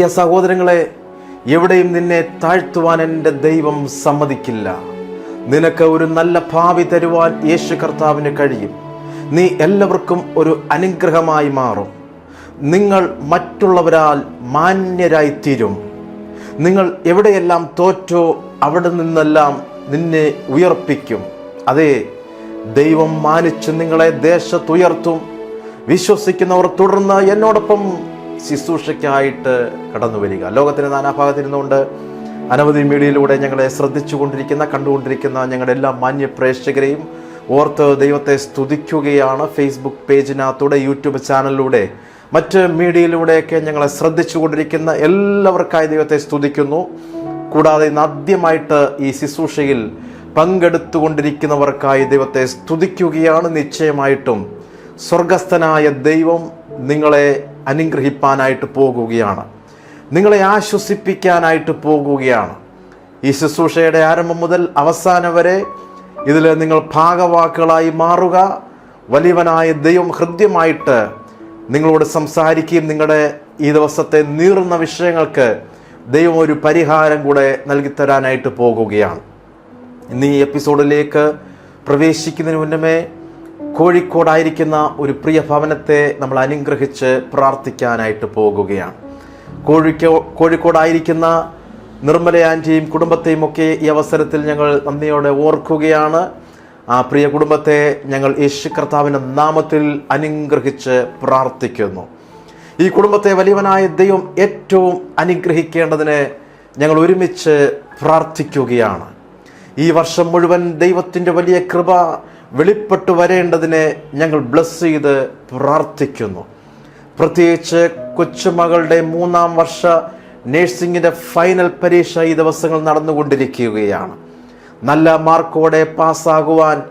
പ്രിയ സഹോദരങ്ങളെ എവിടെയും നിന്നെ താഴ്ത്തുവാൻ എന്റെ ദൈവം സമ്മതിക്കില്ല. നിനക്ക് ഒരു നല്ല ഭാവി തരുവാൻ യേശു കർത്താവിന് കഴിയും. നീ എല്ലാവർക്കും ഒരു അനുഗ്രഹമായി മാറും. നിങ്ങൾ മറ്റുള്ളവരാൽ മാന്യരായി തീരും നിങ്ങൾ എവിടെയെല്ലാം തോറ്റോ അവിടെ നിന്നെല്ലാം നിന്നെ ഉയർപ്പിക്കും. അതെ ദൈവം മാനിച്ച് നിങ്ങളെ ദേശത്തുയർത്തും. വിശ്വസിക്കുന്നവർ തുടർന്ന് എന്നോടൊപ്പം ശുശ്രൂഷയ്ക്കായിട്ട് കടന്നു വരിക. ലോകത്തിന് നാനാഭാഗത്തിരുന്നുകൊണ്ട് അനവധി മീഡിയയിലൂടെ ഞങ്ങളെ ശ്രദ്ധിച്ചുകൊണ്ടിരിക്കുന്ന കണ്ടുകൊണ്ടിരിക്കുന്ന ഞങ്ങളുടെ എല്ലാ മാന്യ പ്രേക്ഷകരെയും ഓർത്ത് ദൈവത്തെ സ്തുതിക്കുകയാണ് ഫേസ്ബുക്ക് പേജിനകത്തൂടെ യൂട്യൂബ് ചാനലിലൂടെ മറ്റ് മീഡിയയിലൂടെയൊക്കെ ഞങ്ങളെ ശ്രദ്ധിച്ചുകൊണ്ടിരിക്കുന്ന എല്ലാവർക്കായി ദൈവത്തെ സ്തുതിക്കുന്നു. കൂടാതെ ഇന്ന് ആദ്യമായിട്ട് ഈ ശുശ്രൂഷയിൽ പങ്കെടുത്തുകൊണ്ടിരിക്കുന്നവർക്കായി ദൈവത്തെ സ്തുതിക്കുകയാണ്. നിശ്ചയമായിട്ടും സ്വർഗസ്ഥനായ ദൈവം നിങ്ങളെ അനുഗ്രഹിപ്പാനായിട്ട് പോകുകയാണ്. നിങ്ങളെ ആശ്വസിപ്പിക്കാനായിട്ട് പോകുകയാണ്. ഈ ശുശ്രൂഷയുടെ ആരംഭം മുതൽ അവസാനം വരെ ഇതിൽ നിങ്ങൾ ഭാഗവാക്കുകളായി മാറുക. വലിയവനായ ദൈവം ഹൃദ്യമായിട്ട് നിങ്ങളോട് സംസാരിക്കുകയും നിങ്ങളുടെ ഈ ദിവസത്തെ നീറുന്ന വിഷയങ്ങൾക്ക് ദൈവം ഒരു പരിഹാരം കൂടെ നൽകിത്തരാനായിട്ട് പോകുകയാണ്. ഇന്ന് ഈ എപ്പിസോഡിലേക്ക് പ്രവേശിക്കുന്നതിന് മുന്നമേ കോഴിക്കോടായിരിക്കുന്ന ഒരു പ്രിയ ഭവനത്തെ നമ്മൾ അനുഗ്രഹിച്ച് പ്രാർത്ഥിക്കാനായിട്ട് പോകുകയാണ്. കോഴിക്കോ കോഴിക്കോടായിരിക്കുന്ന നിർമ്മല ആന്റിയും കുടുംബത്തെയും ഒക്കെ ഈ അവസരത്തിൽ ഞങ്ങൾ നന്ദിയോടെ ഓർക്കുകയാണ്. ആ പ്രിയ കുടുംബത്തെ ഞങ്ങൾ യേശു കർത്താവിന്റെ നാമത്തിൽ അനുഗ്രഹിച്ച് പ്രാർത്ഥിക്കുന്നു. ഈ കുടുംബത്തെ വലിയവനായ ദൈവം ഏറ്റവും അനുഗ്രഹിക്കേണ്ടതിന് ഞങ്ങൾ ഒരുമിച്ച് പ്രാർത്ഥിക്കുകയാണ്. ഈ വർഷം മുഴുവൻ ദൈവത്തിന്റെ വലിയ കൃപ വെളിപ്പെട്ടു വരേണ്ടതിനെ ഞങ്ങൾ ബ്ലസ് ചെയ്ത് പ്രാർത്ഥിക്കുന്നു. പ്രത്യേകിച്ച് കൊച്ചുമകളുടെ മൂന്നാം വർഷ നേഴ്സിംഗിന്റെ ഫൈനൽ പരീക്ഷ ഈ ദിവസങ്ങൾ നടന്നുകൊണ്ടിരിക്കുകയാണ്. നല്ല മാർക്കോടെ പാസ്സാകുവാൻ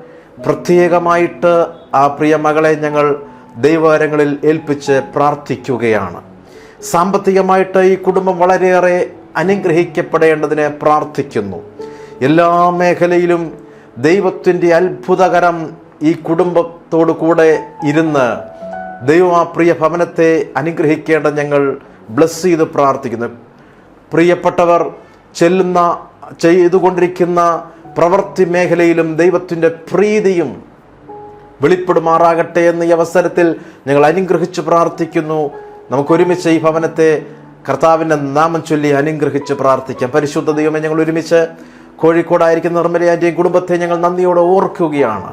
പ്രത്യേകമായിട്ട് ആ പ്രിയ മകളെ ഞങ്ങൾ ദൈവകരങ്ങളിൽ ഏൽപ്പിച്ച് പ്രാർത്ഥിക്കുകയാണ്. സാമ്പത്തികമായിട്ട് ഈ കുടുംബം വളരെയേറെ അനുഗ്രഹിക്കപ്പെടേണ്ടതിനെ പ്രാർത്ഥിക്കുന്നു. എല്ലാ മേഖലയിലും ദൈവത്തിന്റെ അത്ഭുതകരം ഈ കുടുംബത്തോടു കൂടെ ഇരുന്ന് ദൈവം ആ പ്രിയ ഭവനത്തെ അനുഗ്രഹിക്കേണ്ട ഞങ്ങൾ ബ്ലസ് ചെയ്ത് പ്രാർത്ഥിക്കുന്നു. പ്രിയപ്പെട്ടവർ ചെല്ലുന്ന ചെയ്തുകൊണ്ടിരിക്കുന്ന പ്രവൃത്തി മേഖലയിലും ദൈവത്തിന്റെ പ്രീതിയും വെളിപ്പെടുമാറാകട്ടെ എന്ന ഈ അവസരത്തിൽ ഞങ്ങൾ അനുഗ്രഹിച്ച് പ്രാർത്ഥിക്കുന്നു. നമുക്കൊരുമിച്ച് ഈ ഭവനത്തെ കർത്താവിന്റെ നാമം ചൊല്ലി അനുഗ്രഹിച്ച് പ്രാർത്ഥിക്കാം. പരിശുദ്ധ ദൈവമേ ഞങ്ങൾ ഒരുമിച്ച് കോഴിക്കോടായിരിക്കുന്ന നിർമ്മലയാന്റെയും കുടുംബത്തെ ഞങ്ങൾ നന്ദിയോടെ ഓർക്കുകയാണ്.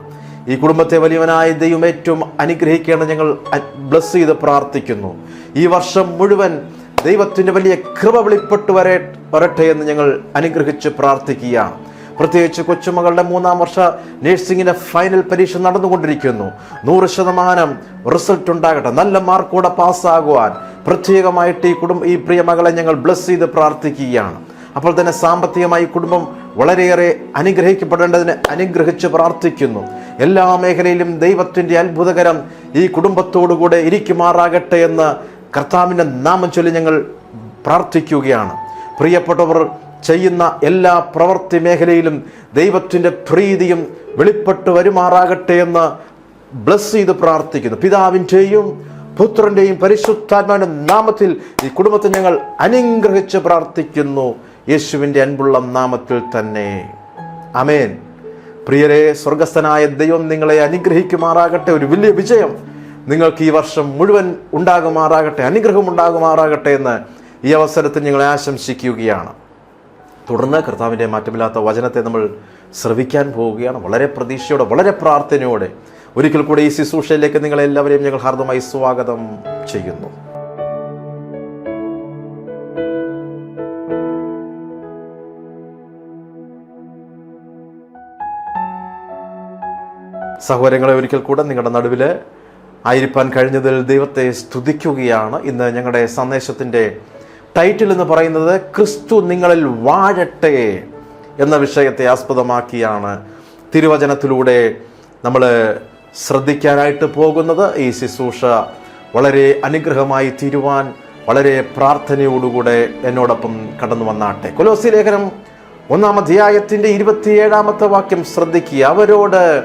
ഈ കുടുംബത്തെ വലിയവനായ ദൈവം ഏറ്റവും അനുഗ്രഹിക്കേണ്ട ഞങ്ങൾ ബ്ലസ് ചെയ്ത് പ്രാർത്ഥിക്കുന്നു. ഈ വർഷം മുഴുവൻ ദൈവത്തിന്റെ വലിയ കൃപ വെളിപ്പെട്ട് വരെ വരട്ടെ എന്ന് ഞങ്ങൾ അനുഗ്രഹിച്ച് പ്രാർത്ഥിക്കുകയാണ്. പ്രത്യേകിച്ച് കൊച്ചുമകളുടെ മൂന്നാം വർഷ നഴ്സിംഗിന്റെ ഫൈനൽ പരീക്ഷ നടന്നുകൊണ്ടിരിക്കുന്നു. നൂറ് ശതമാനം റിസൾട്ട് ഉണ്ടാകട്ടെ. നല്ല മാർക്കോടെ പാസ്സാകുവാൻ പ്രത്യേകമായിട്ട് ഈ കുടുംബ ഈ പ്രിയ മകളെ ഞങ്ങൾ ബ്ലസ് ചെയ്ത് പ്രാർത്ഥിക്കുകയാണ്. അപ്പോൾ തന്നെ സാമ്പത്തികമായി കുടുംബം വളരെയേറെ അനുഗ്രഹിക്കപ്പെടേണ്ടതിന് അനുഗ്രഹിച്ച് പ്രാർത്ഥിക്കുന്നു. എല്ലാ മേഖലയിലും ദൈവത്തിന്റെ അത്ഭുതകരം ഈ കുടുംബത്തോടുകൂടെ ഇരിക്കുമാറാകട്ടെ എന്ന് കർത്താവിന്റെ നാമം ചൊല്ലി ഞങ്ങൾ പ്രാർത്ഥിക്കുകയാണ്. പ്രിയപ്പെട്ടവർ ചെയ്യുന്ന എല്ലാ പ്രവൃത്തി മേഖലയിലും ദൈവത്തിന്റെ പ്രീതിയും വെളിപ്പെട്ട് വരുമാറാകട്ടെ എന്ന് ബ്ലസ് ചെയ്ത് പ്രാർത്ഥിക്കുന്നു. പിതാവിന്റെയും പുത്രന്റെയും പരിശുദ്ധാത്മാവിന്റെ നാമത്തിൽ ഈ കുടുംബത്തെ ഞങ്ങൾ അനുഗ്രഹിച്ച് പ്രാർത്ഥിക്കുന്നു. യേശുവിന്റെ അൻപുള്ള നാമത്തിൽ തന്നെ. അമേൻ പ്രിയരെ സ്വർഗസ്ഥനായ ദൈവം നിങ്ങളെ അനുഗ്രഹിക്കുമാറാകട്ടെ. ഒരു വലിയ വിജയം നിങ്ങൾക്ക് ഈ വർഷം മുഴുവൻ ഉണ്ടാകുമാറാകട്ടെ അനുഗ്രഹം ഉണ്ടാകുമാറാകട്ടെ എന്ന് ഈ അവസരത്തിൽ ഞങ്ങളെ ആശംസിക്കുകയാണ്. തുടർന്ന് കർത്താവിന്റെ മാറ്റമില്ലാത്ത വചനത്തെ നമ്മൾ ശ്രവിക്കാൻ പോവുകയാണ്. വളരെ പ്രതീക്ഷയോടെ വളരെ പ്രാർത്ഥനയോടെ. ഒരിക്കൽ കൂടെ ഈ ശുശ്രൂഷയിലേക്ക് നിങ്ങളെല്ലാവരെയും ഞങ്ങൾ ഹാർദമായി സ്വാഗതം ചെയ്യുന്നു. സഹോദരങ്ങളെ ഒരിക്കൽ കൂടെ നിങ്ങളുടെ നടുവിൽ ആയിരിക്കാൻ കഴിഞ്ഞതിൽ ദൈവത്തെ സ്തുതിക്കുകയാണ്. ഇന്ന് ഞങ്ങളുടെ സന്ദേശത്തിന്റെ ടൈറ്റിൽ എന്ന് പറയുന്നത് ക്രിസ്തു നിങ്ങളിൽ വാഴട്ടെ എന്ന വിഷയത്തെ ആസ്പദമാക്കിയാണ് തിരുവചനത്തിലൂടെ നമ്മൾ ശ്രദ്ധിക്കാനായിട്ട് പോകുന്നത്. ഈ ശുശ്രൂഷ വളരെ അനുഗ്രഹമായി തീരുവാൻ വളരെ പ്രാർത്ഥനയോടുകൂടെ എന്നോടൊപ്പം കടന്നു വന്നാട്ടെ. കൊലോസി ലേഖനം ഒന്നാം അധ്യായത്തിന്റെ ഇരുപത്തിയേഴാമത്തെ വാക്യം ശ്രദ്ധിക്കുക. അവരോട്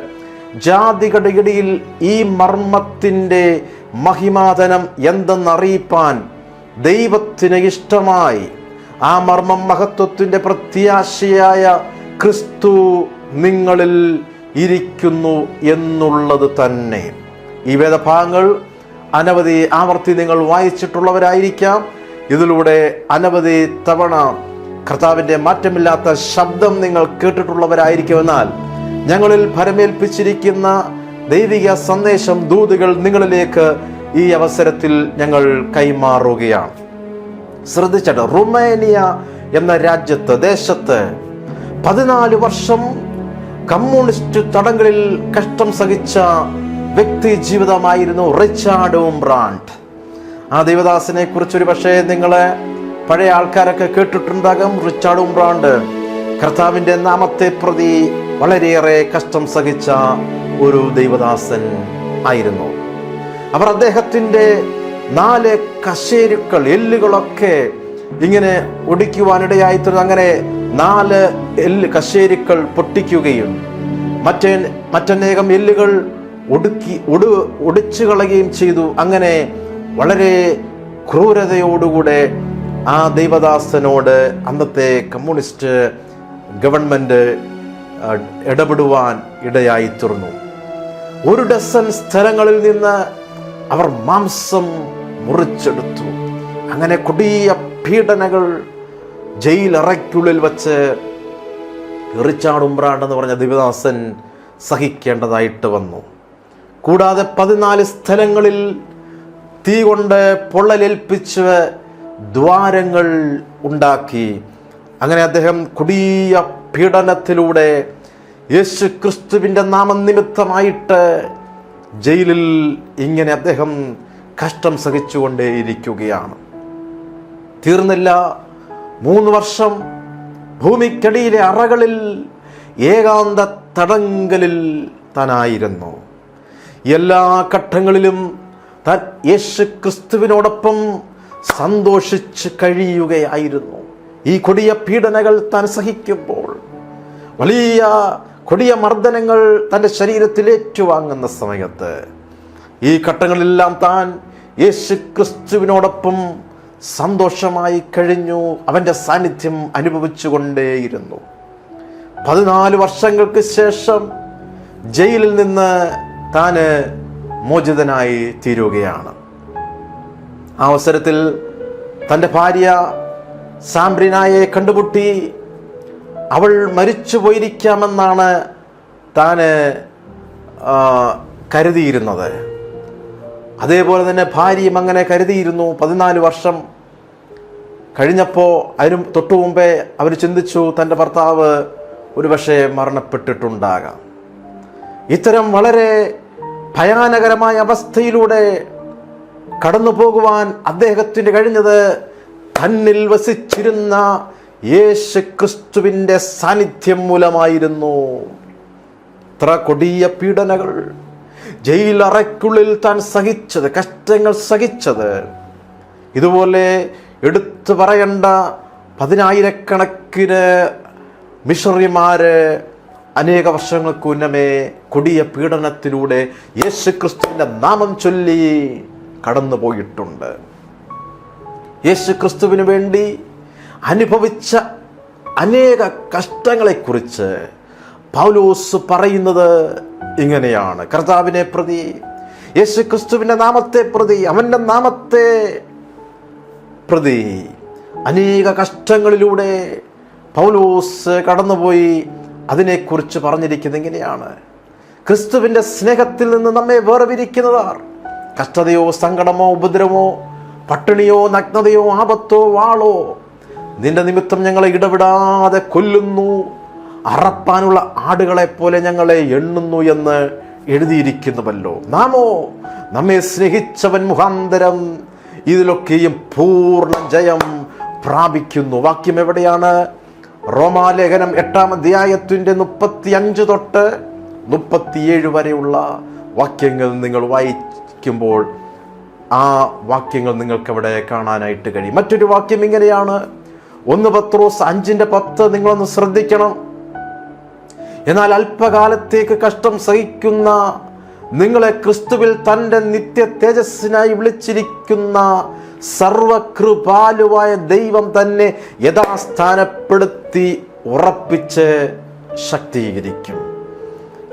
ജാതികളുടെ ഇടയിൽ ഈ മർമ്മത്തിന്റെ മഹിമാതനം എന്തെന്നറിയിപ്പാൻ ദൈവത്തിന് ഇഷ്ടമായി. ആ മർമ്മം മഹത്വത്തിന്റെ പ്രത്യാശയായ ക്രിസ്തു നിങ്ങളിൽ ഇരിക്കുന്നു എന്നുള്ളത് തന്നെ. ഈ വേദഭാഗങ്ങൾ അനവധി ആവർത്തി നിങ്ങൾ വായിച്ചിട്ടുള്ളവരായിരിക്കാം. ഇതിലൂടെ അനവധി തവണ കർത്താവിന്റെ മാറ്റമില്ലാത്ത ശബ്ദം നിങ്ങൾ കേട്ടിട്ടുള്ളവരായിരിക്കുമെന്നാൽ ഞങ്ങളിൽ ഭരമേൽപ്പിച്ചിരിക്കുന്ന ദൈവിക സന്ദേശം ദൂതുകൾ നിങ്ങളിലേക്ക് ഈ അവസരത്തിൽ ഞങ്ങൾ കൈമാറുകയാണ്. ശ്രദ്ധിച്ചിട്ട് റുമേനിയ എന്ന രാജ്യത്ത് ദേശത്ത് പതിനാല് വർഷം കമ്മ്യൂണിസ്റ്റ് തടങ്കലിൽ കഷ്ടം സഹിച്ച വ്യക്തി ജീവിതമായിരുന്നു റിച്ചാർഡ് ഉംബ്രാൻഡ്. ആ ദേവദാസിനെ കുറിച്ച് ഒരു പക്ഷേ നിങ്ങളെ പഴയ ആൾക്കാരൊക്കെ കേട്ടിട്ടുണ്ടാകും. റിച്ചാർഡ് ഉംബ്രാൻഡ് കർത്താവിന്റെ നാമത്തെ പ്രതി വളരെയേറെ കഷ്ടം സഹിച്ച ഒരു ദൈവദാസൻ ആയിരുന്നു. അവർ അദ്ദേഹത്തിന്റെ നാല് കശേരുക്കൾ എല്ലുകളൊക്കെ ഇങ്ങനെ ഒടിക്കുവാനിടയായിത്തീർന്നു അങ്ങനെ നാല് എല്ല് കശേരുക്കൾ പൊട്ടിക്കുകയും മറ്റേ മറ്റനേകം എല്ലുകൾ ഒടുക്കി ഒടു ഒടിച്ചു കളയുകയും ചെയ്തു. അങ്ങനെ വളരെ ക്രൂരതയോടുകൂടെ ആ ദൈവദാസനോട് അന്നത്തെ കമ്മ്യൂണിസ്റ്റ് ഗവൺമെന്റ് ഇടപെടുവാൻ ഇടയായിത്തീർന്നു. ഒരു ഡസൻ സ്ഥലങ്ങളിൽ നിന്ന് അവർ മാംസം മുറിച്ചെടുത്തു. അങ്ങനെ കൊടിയ പീഡനകൾ ജയിലറയ്ക്കുള്ളിൽ വച്ച് എറിച്ചാടുമ്പ്രാണ്ടെന്ന് പറഞ്ഞ ദിവദാസൻ സഹിക്കേണ്ടതായിട്ട് വന്നു. കൂടാതെ പതിനാല് സ്ഥലങ്ങളിൽ തീ കൊണ്ട് പൊള്ളലേൽപ്പിച്ച് ദ്വാരങ്ങൾ ഉണ്ടാക്കി. അങ്ങനെ അദ്ദേഹം കൊടിയ പീഡനത്തിലൂടെ യേശു ക്രിസ്തുവിന്റെ നാമനിമിത്തമായിട്ട് ജയിലിൽ ഇങ്ങനെ അദ്ദേഹം കഷ്ടം സഹിച്ചുകൊണ്ടേയിരിക്കുകയാണ്. തീർന്നില്ല. മൂന്ന് വർഷം ഭൂമിക്കടിയിലെ അറകളിൽ ഏകാന്ത തടങ്കലിൽ തനായിരുന്നു. എല്ലാ ഘട്ടങ്ങളിലും താൻ യേശു ക്രിസ്തുവിനോടൊപ്പം സന്തോഷിച്ച് കഴിയുകയായിരുന്നു. ഈ കൊടിയ പീഡനകൾ താൻ സഹിക്കുമ്പോൾ വലിയ കൊടിയ മർദ്ദനങ്ങൾ തന്റെ ശരീരത്തിൽ ഏറ്റുവാങ്ങുന്ന സമയത്ത് ഈ ഘട്ടങ്ങളിലെല്ലാം താൻ യേശു ക്രിസ്തുവിനോടൊപ്പം സന്തോഷമായി കഴിഞ്ഞു അവന്റെ സാന്നിധ്യം അനുഭവിച്ചുകൊണ്ടേയിരുന്നു. പതിനാല് വർഷങ്ങൾക്ക് ശേഷം ജയിലിൽ നിന്ന് താന് മോചിതനായി തീരുകയാണ്. ആ അവസരത്തിൽ തന്റെ ഭാര്യ സാംബ്രിനായെ കണ്ടുമുട്ടി അവൾ മരിച്ചു പോയിരിക്കാമെന്നാണ് താൻ കരുതിയിരുന്നത്. അതേപോലെ തന്നെ ഭാര്യയും അങ്ങനെ കരുതിയിരുന്നു. പതിനാല് വർഷം കഴിഞ്ഞപ്പോൾ അതിനു തൊട്ടു മുമ്പേ അവർ ചിന്തിച്ചു തന്റെ ഭർത്താവ് ഒരുപക്ഷെ മരണപ്പെട്ടിട്ടുണ്ടാകാം. ഇത്തരം വളരെ ഭയാനകരമായ അവസ്ഥയിലൂടെ കടന്നു പോകുവാൻ അദ്ദേഹത്തിന് കഴിഞ്ഞത് തന്നിൽ വസിച്ചിരുന്ന യേശു ക്രിസ്തുവിന്റെ സാന്നിധ്യം മൂലമായിരുന്നു. ഇത്ര കൊടിയ പീഡനകൾ. ജയിലറയ്ക്കുള്ളിൽ താൻ സഹിച്ചത് കഷ്ടങ്ങൾ സഹിച്ചത്. ഇതുപോലെ എടുത്തു പറയേണ്ട പതിനായിരക്കണക്കിന് മിഷറിമാര് അനേക വർഷങ്ങൾക്ക് മുന്നമേ കൊടിയ പീഡനത്തിലൂടെ യേശു ക്രിസ്തുവിന്റെ നാമം ചൊല്ലി കടന്നു പോയിട്ടുണ്ട് യേശു ക്രിസ്തുവിന് വേണ്ടി അനുഭവിച്ച അനേക കഷ്ടങ്ങളെക്കുറിച്ച് പൗലോസ് പറയുന്നത് ഇങ്ങനെയാണ്. കർത്താവിനെ പ്രതി യേശു ക്രിസ്തുവിന്റെ നാമത്തെ പ്രതി അവന്റെ നാമത്തെ പ്രതി. അനേക കഷ്ടങ്ങളിലൂടെ പൗലോസ് കടന്നുപോയി അതിനെക്കുറിച്ച് പറഞ്ഞിരിക്കുന്നത് ഇങ്ങനെയാണ്. ക്രിസ്തുവിന്റെ സ്നേഹത്തിൽ നിന്ന് നമ്മെ വേർപിരിക്കുന്നതാർ. കഷ്ടതയോ സങ്കടമോ ഉപദ്രവമോ പട്ടിണിയോ നഗ്നതയോ ആപത്തോ വാളോ നിന്റെ നിമിത്തം ഞങ്ങളെ ഇടപെടാതെ കൊല്ലുന്നു. അറപ്പാനുള്ള ആടുകളെ പോലെ ഞങ്ങളെ എണ്ണുന്നു എന്ന് എഴുതിയിരിക്കുന്നുവല്ലോ. നാമോ നമ്മെ സ്നേഹിച്ചവൻ മുഖാന്തരം ഇതിലൊക്കെയും പൂർണ ജയം പ്രാപിക്കുന്നു. വാക്യം എവിടെയാണ്? റോമാലേഖനം എട്ടാം അധ്യായത്തിന്റെ മുപ്പത്തി അഞ്ച് തൊട്ട് മുപ്പത്തിയേഴ് വരെയുള്ള വാക്യങ്ങൾ നിങ്ങൾ വായിക്കുമ്പോൾ ആ വാക്യങ്ങൾ നിങ്ങൾക്ക് അവിടെ കാണാനായിട്ട് കഴിയും. മറ്റൊരു വാക്യം ഇങ്ങനെയാണ്. ഒന്ന് പത്രോസ് അഞ്ചിന്റെ പത്ത് നിങ്ങളൊന്ന് ശ്രദ്ധിക്കണം. എന്നാൽ അല്പകാലത്തേക്ക് കഷ്ടം സഹിക്കുന്ന നിങ്ങളെ ക്രിസ്തുവിൽ തന്റെ നിത്യ തേജസ്സിനായി വിളിച്ചിരിക്കുന്ന സർവകൃപാലുവായ ദൈവം തന്നെ യഥാസ്ഥാനപ്പെടുത്തി ഉറപ്പിച്ച് ശക്തീകരിക്കും.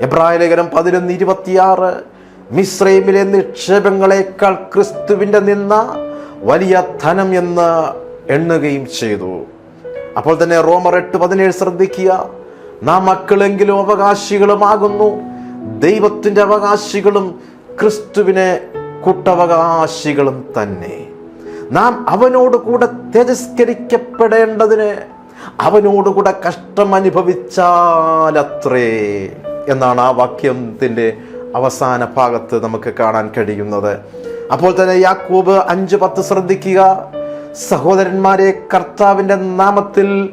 എബ്രാഹിലേഖനം പതിനൊന്ന് ഇരുപത്തിയാറ്. മിശ്രൈമിലെ നിക്ഷേപങ്ങളെക്കാൾ ക്രിസ്തുവിന്റെ നിന്ന വലിയ ധനം എന്ന് എണ്ണുകയും ചെയ്തു. അപ്പോൾ തന്നെ റോമർ എട്ട് പതിനേഴ് ശ്രദ്ധിക്കുക. നാം മക്കളെങ്കിലും അവകാശികളുമാകുന്നു. ദൈവത്തിന്റെ അവകാശികളും ക്രിസ്തുവിനെ കൂട്ടവകാശികളും തന്നെ. നാം അവനോട് കൂടെ തിരസ്കരിക്കപ്പെടേണ്ടതിന് അവനോട് കൂടെ കഷ്ടം അനുഭവിച്ചാലത്രേ എന്നാണ് ആ വാക്യത്തിന്റെ അവസാന ഭാഗത്ത് നമുക്ക് കാണാൻ കഴിയുന്നത്. അപ്പോൾ തന്നെ യാക്കൂബ് അഞ്ച് പത്ത് ശ്രദ്ധിക്കുക. സഹോദരന്മാരെ കർത്താവിന്റെ നാമത്തിൽ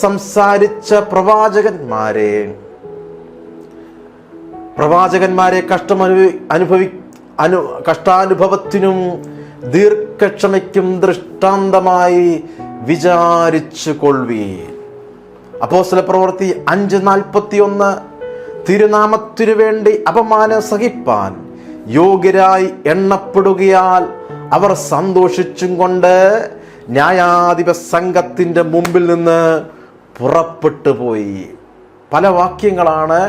സംസാരിച്ച പ്രവാചകന്മാരെ. പ്രവാചകന്മാരെ കഷ്ടം അനുഭവി അനു കഷ്ടാനുഭവത്തിനും ദീർഘക്ഷമയ്ക്കും ദൃഷ്ടാന്തമായി വിചാരിച്ചു കൊള്ളുവീ അപ്പോസ്തല പ്രവൃത്തി അഞ്ച് നാൽപ്പത്തി ഒന്ന് തിരുനാമത്തിനു വേണ്ടി അപമാനം സഹിപ്പാൻ യോഗ്യരായി എണ്ണപ്പെടുകയാൽ അവർ സന്തോഷിച്ചും കൊണ്ട് ന്യായാധിപ സംഘത്തിന്റെ മുമ്പിൽ നിന്ന് പുറപ്പെട്ടു പോയി. പല വാക്യങ്ങളാണ്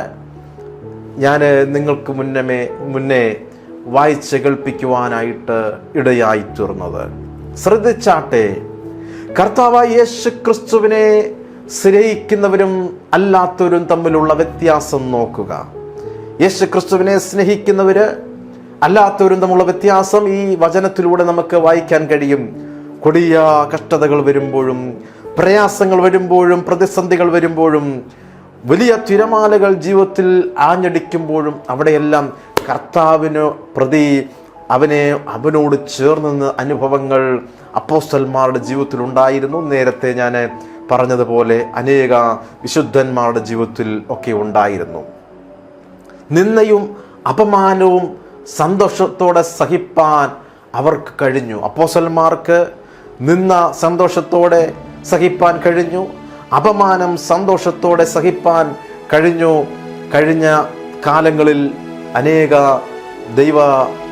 ഞാൻ നിങ്ങൾക്ക് മുന്നമേ മുന്നേ വായിച്ച് കേൾപ്പിക്കുവാനായിട്ട് ഇടയായി തീർന്നത് ശ്രദ്ധിച്ചാട്ടെ കർത്താവായ യേശു ക്രിസ്തുവിനെ സ്നേഹിക്കുന്നവരും അല്ലാത്തവരും തമ്മിലുള്ള വ്യത്യാസം നോക്കുക. യേശു ക്രിസ്തുവിനെ സ്നേഹിക്കുന്നവര് അല്ലാത്തവരും തമ്മിലുള്ള വ്യത്യാസം ഈ വചനത്തിലൂടെ നമുക്ക് വായിക്കാൻ കഴിയും. കൊടിയ കഷ്ടതകൾ വരുമ്പോഴും പ്രയാസങ്ങൾ വരുമ്പോഴും പ്രതിസന്ധികൾ വരുമ്പോഴും വലിയ തിരമാലകൾ ജീവിതത്തിൽ ആഞ്ഞടിക്കുമ്പോഴും അവിടെയെല്ലാം കർത്താവിന് പ്രതി അവനെ അവനോട് ചേർന്ന് അനുഭവങ്ങൾ അപ്പോസ്റ്റന്മാരുടെ ജീവിതത്തിൽ ഉണ്ടായിരുന്നു നേരത്തെ ഞാൻ പറഞ്ഞതുപോലെ അനേക വിശുദ്ധന്മാരുടെ ജീവിതത്തിൽ ഒക്കെ ഉണ്ടായിരുന്നു. നിന്നയും അപമാനവും സന്തോഷത്തോടെ സഹിപ്പാൻ അവർക്ക് കഴിഞ്ഞു. അപ്പോസന്മാർക്ക് നിന്ന സന്തോഷത്തോടെ സഹിപ്പാൻ കഴിഞ്ഞു. അപമാനം സന്തോഷത്തോടെ സഹിപ്പാൻ കഴിഞ്ഞു. കഴിഞ്ഞ കാലങ്ങളിൽ അനേക ദൈവ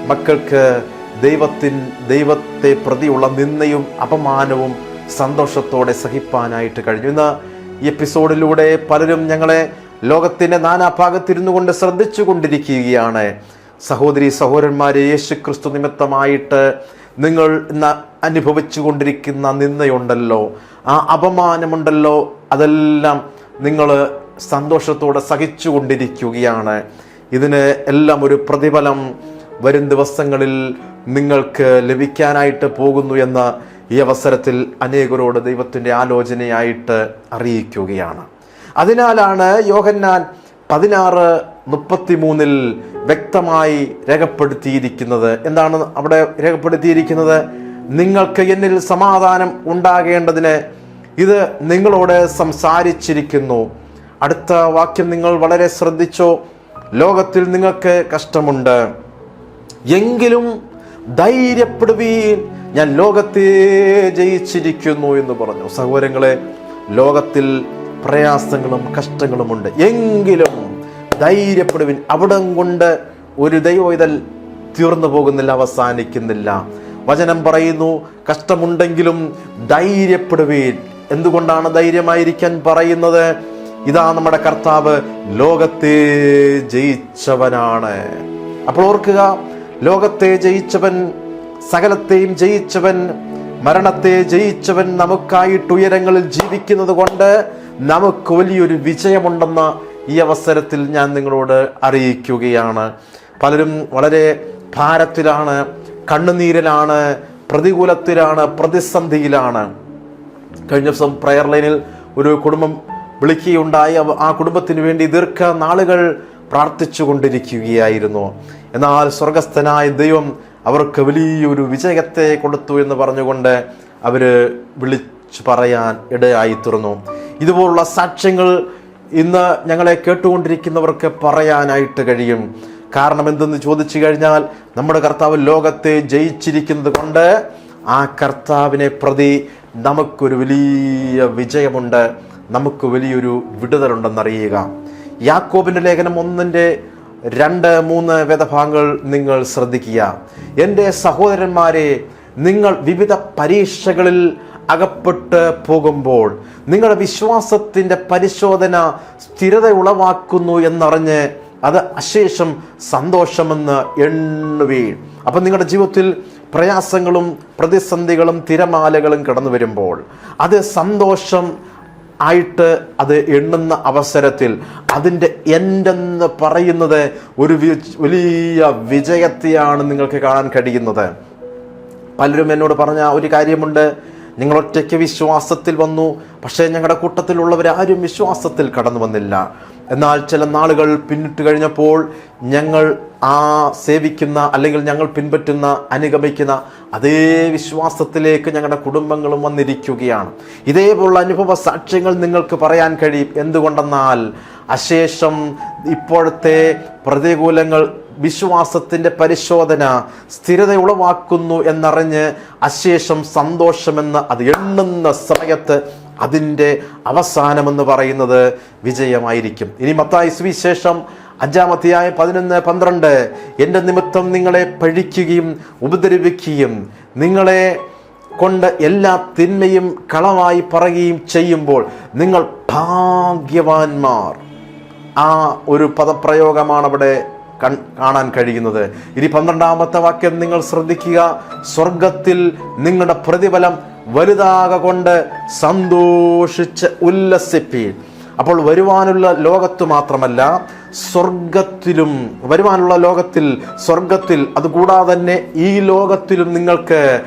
മക്കൾക്ക് ദൈവത്തിൻ ദൈവത്തെ പ്രതിയുള്ള നിന്നയും അപമാനവും സന്തോഷത്തോടെ സഹിപ്പാനായിട്ട് കഴിഞ്ഞു. ഇന്ന് ഈ എപ്പിസോഡിലൂടെ പലരും ഞങ്ങളെ ലോകത്തിന്റെ നാനാഭാഗത്തിരുന്നു കൊണ്ട് ശ്രദ്ധിച്ചു കൊണ്ടിരിക്കുകയാണ്. സഹോദരി സഹോദരന്മാരെ യേശു ക്രിസ്തു നിമിത്തമായിട്ട് നിങ്ങൾ ഇന്ന് അനുഭവിച്ചു കൊണ്ടിരിക്കുന്ന നിന്നയുണ്ടല്ലോ ആ അപമാനമുണ്ടല്ലോ. അതെല്ലാം നിങ്ങൾ സന്തോഷത്തോടെ സഹിച്ചു കൊണ്ടിരിക്കുകയാണ്. ഇതിന് എല്ലാം ഒരു പ്രതിഫലം വരും ദിവസങ്ങളിൽ നിങ്ങൾക്ക് ലഭിക്കാനായിട്ട് പോകുന്നു എന്ന ഈ അവസരത്തിൽ അനേകരോട് ദൈവത്തിന്റെ ആലോചനയായിട്ട് അറിയിക്കുകയാണ്. അതിനാലാണ് യോഹന്നാൻ പതിനാറ് മുപ്പത്തിമൂന്നിൽ വ്യക്തമായി രേഖപ്പെടുത്തിയിരിക്കുന്നത്. എന്താണ് അവിടെ രേഖപ്പെടുത്തിയിരിക്കുന്നത്? നിങ്ങൾക്ക് എന്നിൽ സമാധാനം ഉണ്ടാകേണ്ടതിന് ഇത് നിങ്ങളോട് സംസാരിച്ചിരിക്കുന്നു. അടുത്ത വാക്യം നിങ്ങൾ വളരെ ശ്രദ്ധിച്ചോ? ലോകത്തിൽ നിങ്ങൾക്ക് കഷ്ടമുണ്ട്. എങ്കിലും ധൈര്യപ്പെടുവീൻ. ഞാൻ ലോകത്തെ ജയിച്ചിരിക്കുന്നു എന്ന് പറഞ്ഞു. സഹോദരങ്ങളെ ലോകത്തിൽ പ്രയാസങ്ങളും കഷ്ടങ്ങളുമുണ്ട് എങ്കിലും ധൈര്യപ്പെടുവിൻ. അവിടം കൊണ്ട് ഒരു ദൈവോയിതൽ തീർന്നു പോകുന്നില്ല അവസാനിക്കുന്നില്ല. വചനം പറയുന്നു കഷ്ടമുണ്ടെങ്കിലും ധൈര്യപ്പെടുവീൻ. എന്തുകൊണ്ടാണ് ധൈര്യമായിരിക്കാൻ പറയുന്നത്? ഇതാ നമ്മുടെ കർത്താവ് ലോകത്തെ ജയിച്ചവനാണ്. അപ്പോൾ ഓർക്കുക ലോകത്തെ ജയിച്ചവൻ സകലത്തെയും ജയിച്ചവൻ മരണത്തെ ജയിച്ചവൻ നമുക്കായിട്ട് ഉയരങ്ങളിൽ ജീവിക്കുന്നത് കൊണ്ട് നമുക്ക് വലിയൊരു വിജയമുണ്ടെന്ന ഈ അവസരത്തിൽ ഞാൻ നിങ്ങളോട് അറിയിക്കുകയാണ്. പലരും വളരെ ഭാരത്തിലാണ് കണ്ണുനീരിലാണ് പ്രതികൂലത്തിലാണ് പ്രതിസന്ധിയിലാണ്. കഴിഞ്ഞ ദിവസം പ്രയർ ലൈനിൽ ഒരു കുടുംബം വിളിക്കുകയുണ്ടായി. ആ കുടുംബത്തിന് വേണ്ടി ദീർഘ നാളുകൾ പ്രാർത്ഥിച്ചു കൊണ്ടിരിക്കുകയായിരുന്നു എന്നാൽ സ്വർഗസ്ഥനായ ദൈവം അവർക്ക് വലിയൊരു വിജയത്തെ കൊടുത്തു എന്ന് പറഞ്ഞുകൊണ്ട് അവർ വിളിച്ചു പറയാൻ ഇടയായി തീർന്നു ഇതുപോലുള്ള സാക്ഷ്യങ്ങൾ ഇന്ന് ഞങ്ങളെ കേട്ടുകൊണ്ടിരിക്കുന്നവർക്ക് പറയാനായിട്ട് കഴിയും. കാരണം എന്തെന്ന് ചോദിച്ചു കഴിഞ്ഞാൽ നമ്മുടെ കർത്താവ് ലോകത്തെ ജയിച്ചിരിക്കുന്നത് കൊണ്ട് ആ കർത്താവിനെ പ്രതി നമുക്കൊരു വലിയ വിജയമുണ്ട്. നമുക്ക് വലിയൊരു വിടുതലുണ്ടെന്നറിയുക. യാക്കോബിന്റെ ലേഖനം ഒന്നിന്റെ രണ്ട് മൂന്ന് വേദഭാഗങ്ങൾ നിങ്ങൾ ശ്രദ്ധിക്കുക. എന്റെ സഹോദരന്മാരെ നിങ്ങൾ വിവിധ പരീക്ഷകളിൽ അകപ്പെട്ട് പോകുമ്പോൾ നിങ്ങളുടെ വിശ്വാസത്തിന്റെ പരിശോധന സ്ഥിരത ഉളവാക്കുന്നു എന്നറിഞ്ഞ് അത് അശേഷം സന്തോഷമെന്ന് എണ്ണുവീൻ അപ്പം നിങ്ങളുടെ ജീവിതത്തിൽ പ്രയാസങ്ങളും പ്രതിസന്ധികളും തിരമാലകളും കടന്നു വരുമ്പോൾ അത് സന്തോഷം ആയിട്ട് അത് എണ്ണുന്ന അവസരത്തിൽ അതിന്റെ എൻഡെന്ന് പറയുന്നത് ഒരു വലിയ വിജയത്തെയാണ് നിങ്ങൾക്ക് കാണാൻ കഴിയുന്നത്. പലരും എന്നോട് പറഞ്ഞ ഒരു കാര്യമുണ്ട്. നിങ്ങൾ ഒറ്റയ്ക്ക് വിശ്വാസത്തിൽ വന്നു. പക്ഷേ ഞങ്ങളുടെ കൂട്ടത്തിലുള്ളവർ ആരും വിശ്വാസത്തിൽ കടന്നു വന്നില്ല. എന്നാൽ ചില നാളുകൾ പിന്നിട്ട് കഴിഞ്ഞപ്പോൾ ഞങ്ങൾ ആ സേവിക്കുന്ന അല്ലെങ്കിൽ ഞങ്ങൾ പിൻപറ്റുന്ന അനുഗമിക്കുന്ന അതേ വിശ്വാസത്തിലേക്ക് ഞങ്ങളുടെ കുടുംബങ്ങളും വന്നിരിക്കുകയാണ്. ഇതേപോലുള്ള അനുഭവ സാക്ഷ്യങ്ങൾ നിങ്ങൾക്ക് പറയാൻ കഴിയും. എന്തുകൊണ്ടെന്നാൽ അശേഷം ഇപ്പോഴത്തെ പ്രതികൂലങ്ങൾ വിശ്വാസത്തിന്റെ പരിശോധന സ്ഥിരത ഉളവാക്കുന്നു എന്നറിഞ്ഞ് അശേഷം സന്തോഷമെന്ന് അത് എണ്ണുന്ന സമയത്ത് അതിന്റെ അവസാനമെന്ന് പറയുന്നത് വിജയമായിരിക്കും. ഇനി മത്തായി സുവിശേഷം അഞ്ചാമത്തെയായ പതിനൊന്ന് പന്ത്രണ്ട്. എന്റെ നിമിത്തം നിങ്ങളെ പഴിക്കുകയും ഉപദ്രവിക്കുകയും നിങ്ങളെ കൊണ്ട് എല്ലാ തിന്മയും കളവായി പറയുകയും ചെയ്യുമ്പോൾ നിങ്ങൾ ഭാഗ്യവാന്മാർ. ആ ഒരു പദപ്രയോഗമാണ് അവിടെ കാണാൻ കഴിയുന്നത്. ഇനി പന്ത്രണ്ടാമത്തെ വാക്യം നിങ്ങൾ ശ്രദ്ധിക്കുക. സ്വർഗത്തിൽ നിങ്ങളുടെ പ്രതിഫലം വലുതാക കൊണ്ട് സന്തോഷിച്ച് ഉല്ലസിപ്പീൻ. അപ്പോൾ വരുവാനുള്ള ലോകത്ത് മാത്രമല്ല സ്വർഗത്തിലും വരുവാനുള്ള ലോകത്തിൽ സ്വർഗത്തിൽ അതുകൂടാതെ തന്നെ ഈ ലോകത്തിലും നിങ്ങൾക്ക്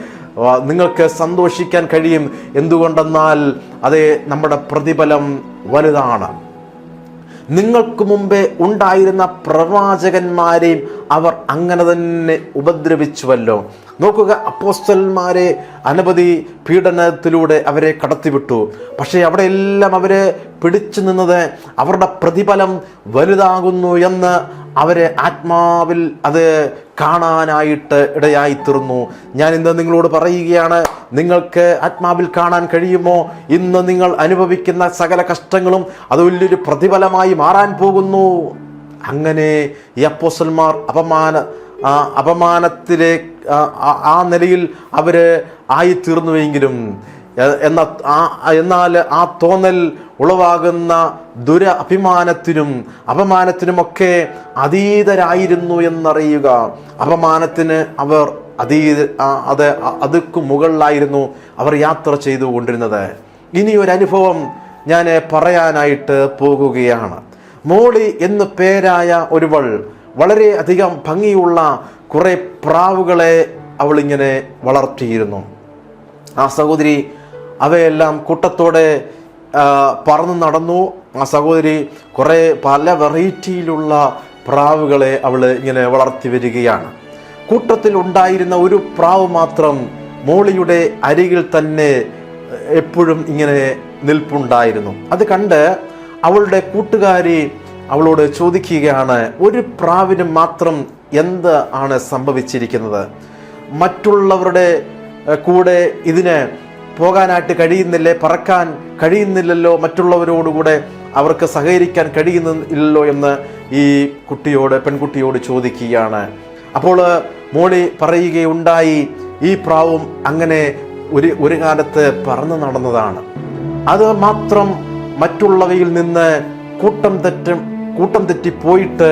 നിങ്ങൾക്ക് സന്തോഷിക്കാൻ കഴിയും. എന്തുകൊണ്ടെന്നാൽ അതേ നമ്മുടെ പ്രതിഫലം വലുതാണ്. നിങ്ങൾക്ക് മുമ്പേ ഉണ്ടായിരുന്ന പ്രവാചകന്മാരെയും അവർ അങ്ങനെ തന്നെ ഉപദ്രവിച്ചുവല്ലോ. നോക്കുക അപ്പോസ്റ്റന്മാരെ അനവധി പീഡനത്തിലൂടെ അവരെ കടത്തിവിട്ടു. പക്ഷേ അവിടെയെല്ലാം അവരെ പിടിച്ചു നിന്നത് അവരുടെ പ്രതിഫലം വലുതാകുന്നു എന്ന് അവരെ ആത്മാവിൽ അത് കാണാനായിട്ട് ഇടയായിത്തീർന്നു. ഞാൻ ഇന്ന് നിങ്ങളോട് പറയുകയാണ് നിങ്ങൾക്ക് ആത്മാവിൽ കാണാൻ കഴിയുമോ? ഇന്ന് നിങ്ങൾ അനുഭവിക്കുന്ന സകല കഷ്ടങ്ങളും അത് വലിയൊരു പ്രതിഫലമായി മാറാൻ പോകുന്നു. അങ്ങനെ ഈ അപ്പോസന്മാർ അപമാന അപമാനത്തിലെ ആ, നിലയിൽ അവർ ആയിത്തീർന്നുവെങ്കിലും എന്ന എന്നാൽ ആ തോന്നൽ ഉളവാകുന്ന ദുര അഭിമാനത്തിനും അപമാനത്തിനുമൊക്കെ അതീതരായിരുന്നു എന്നറിയുക. അപമാനത്തിന് അവർ അതീത അത് അതുക്കു മുകളിലായിരുന്നു അവർ യാത്ര ചെയ്തു കൊണ്ടിരുന്നത്. ഇനി ഒരു അനുഭവം ഞാൻ പറയാനായിട്ട് പോകുകയാണ്. മോളി എന്ന് പേരായ ഒരുവൾ വളരെ അധികം ഭംഗിയുള്ള കുറെ പ്രാവുകളെ അവളിങ്ങനെ വളർത്തിയിരുന്നു. ആ സഹോദരി അവയെല്ലാം കൂട്ടത്തോടെ പറന്നു നടന്നു. ആ സഹോദരി കുറേ പല വെറൈറ്റിയിലുള്ള പ്രാവുകളെ അവൾ ഇങ്ങനെ വളർത്തി വരികയാണ്. കൂട്ടത്തിൽ ഉണ്ടായിരുന്ന ഒരു പ്രാവ് മാത്രം മോളിയുടെ അരികിൽ തന്നെ എപ്പോഴും ഇങ്ങനെ നിൽപ്പുണ്ടായിരുന്നു. അത് കണ്ട് അവളുടെ കൂട്ടുകാരി അവളോട് ചോദിക്കുകയാണ് ഒരു പ്രാവിന് മാത്രം എന്ത് ആണ് സംഭവിച്ചിരിക്കുന്നത്? മറ്റുള്ളവരുടെ കൂടെ ഇതിന് പോകാനായിട്ട് കഴിയുന്നില്ലേ? പറക്കാൻ കഴിയുന്നില്ലല്ലോ? മറ്റുള്ളവരോടുകൂടെ അവർക്ക് സഹകരിക്കാൻ കഴിയുന്നില്ലല്ലോ എന്ന് ഈ കുട്ടിയോട് പെൺകുട്ടിയോട് ചോദിക്കുകയാണ്. അപ്പോൾ മോളി പറയുകയുണ്ടായി ഈ പ്രാവും അങ്ങനെ ഒരു ഒരു കാലത്ത് പറന്നു നടന്നതാണ്. അത് മാത്രം മറ്റുള്ളവയിൽ നിന്ന് കൂട്ടം തെറ്റും കൂട്ടം തെറ്റി പോയിട്ട്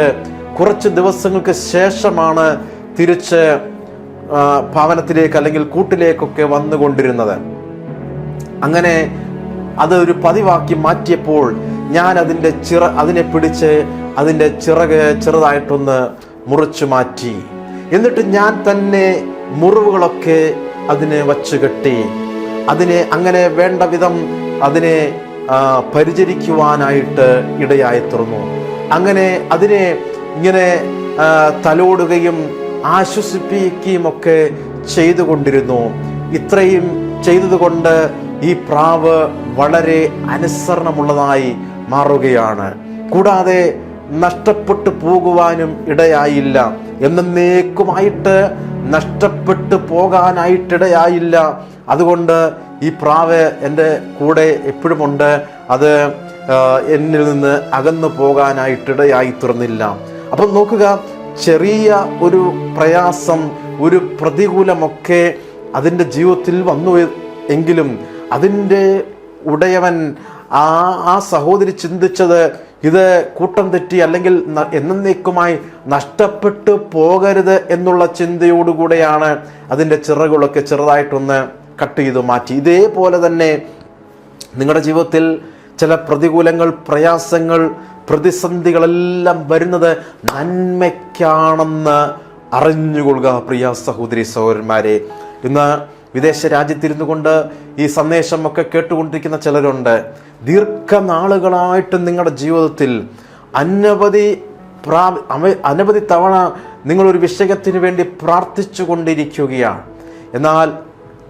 കുറച്ച് ദിവസങ്ങൾക്ക് ശേഷമാണ് തിരിച്ച് ഭവനത്തിലേക്ക് അല്ലെങ്കിൽ കൂട്ടിലേക്കൊക്കെ വന്നുകൊണ്ടിരുന്നത്. അങ്ങനെ അത് ഒരു പതിവാക്കി മാറ്റിയപ്പോൾ ഞാൻ അതിന്റെ ചിറ അതിനെ പിടിച്ച് അതിന്റെ ചിറക് ചെറുതായിട്ടൊന്ന് മുറിച്ചു മാറ്റി. എന്നിട്ട് ഞാൻ തന്നെ മുറിവുകളൊക്കെ അതിനെ വച്ചു കെട്ടി. അതിനെ അങ്ങനെ വേണ്ട വിധം അതിനെ പരിചരിക്കുവാനായിട്ട് ഇടയായി തീർന്നു. അങ്ങനെ അതിനെ ഇങ്ങനെ തലോടുകയും ആശ്വസിപ്പിക്കുകയും ഒക്കെ ചെയ്തുകൊണ്ടിരുന്നു. ഇത്രയും ചെയ്തതുകൊണ്ട് ഈ പ്രാവ് വളരെ അനുസരണമുള്ളതായി മാറുകയാണ്. കൂടാതെ നഷ്ടപ്പെട്ടു പോകുവാനും ഇടയായില്ല. എന്നേക്കുമായിട്ട് നഷ്ടപ്പെട്ടു പോകാനായിട്ടിടയായില്ല. അതുകൊണ്ട് ഈ പ്രാവ് എന്റെ കൂടെ എപ്പോഴുമുണ്ട് അത് എന്നിൽ നിന്ന് അകന്നു പോകാനായിട്ടിടയായി തീർന്നില്ല അപ്പം നോക്കുക ചെറിയ ഒരു പ്രയാസം ഒരു പ്രതികൂലമൊക്കെ അതിന്റെ ജീവിതത്തിൽ വന്നു എങ്കിലും അതിന്റെ ഉടയവൻ ആ ആ സഹോദരി ചിന്തിച്ചത് ഇത് കൂട്ടം തെറ്റി അല്ലെങ്കിൽ എന്നേക്കുമായി നഷ്ടപ്പെട്ടു പോകരുത് എന്നുള്ള ചിന്തയോടുകൂടെയാണ് അതിന്റെ ചിറകുകളൊക്കെ ചെറുതായിട്ടൊന്ന് കട്ട് ചെയ്ത് മാറ്റി. ഇതേപോലെ തന്നെ നിങ്ങളുടെ ജീവിതത്തിൽ ചില പ്രതികൂലങ്ങൾ പ്രയാസങ്ങൾ പ്രതിസന്ധികളെല്ലാം വരുന്നത് നന്മയ്ക്കാണെന്ന് അറിഞ്ഞുകൊള്ളുക പ്രിയ സഹോദരി സഹോദരന്മാരെ. ഇന്ന് വിദേശ രാജ്യത്തിരുന്നു കൊണ്ട് ഈ സന്ദേശമൊക്കെ കേട്ടുകൊണ്ടിരിക്കുന്ന ചിലരുണ്ട്. ദീർഘനാളുകളായിട്ട് നിങ്ങളുടെ ജീവിതത്തിൽ അനവധി പ്രാ അനവധി തവണ നിങ്ങളൊരു വിഷയത്തിന് വേണ്ടി പ്രാർത്ഥിച്ചു കൊണ്ടിരിക്കുകയാണ് എന്നാൽ